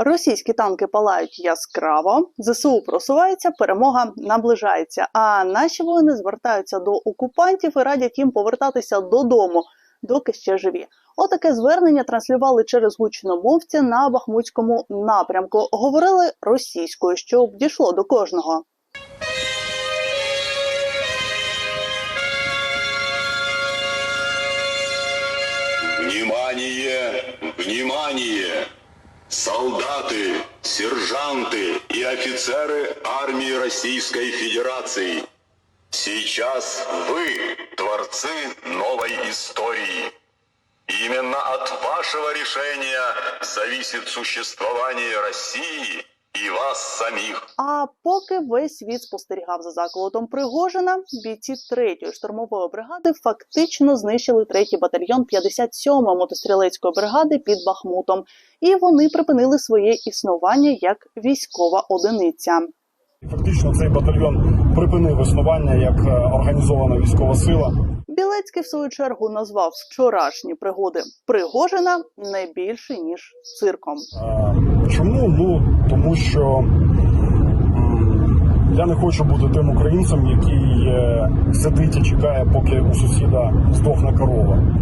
Російські танки палають яскраво, ЗСУ просувається, перемога наближається. А наші воїни звертаються до окупантів і радять їм повертатися додому, доки ще живі. Отаке звернення транслювали через гучномовці на бахмутському напрямку. Говорили російською, щоб дійшло до кожного. Внимание! Внимание! Солдаты, сержанты и офицеры армии Российской Федерации! Сейчас вы творцы новой истории. Именно от вашего решения зависит существование России и вас самих. А поки весь світ спостерігав за заколотом Пригожина, бійці 3-ї штурмової бригади фактично знищили 3-й батальйон 57-ї мотострілецької бригади під Бахмутом, і вони припинили своє існування як військова одиниця. Фактично цей батальйон припинив існування як е, організована військова сила. Білецький в свою чергу назвав вчорашні пригоди Пригожина не більше ніж цирком. Чому? Ну тому що я не хочу бути тим українцем, який е, сидить і чекає, поки у сусіда здохне корова.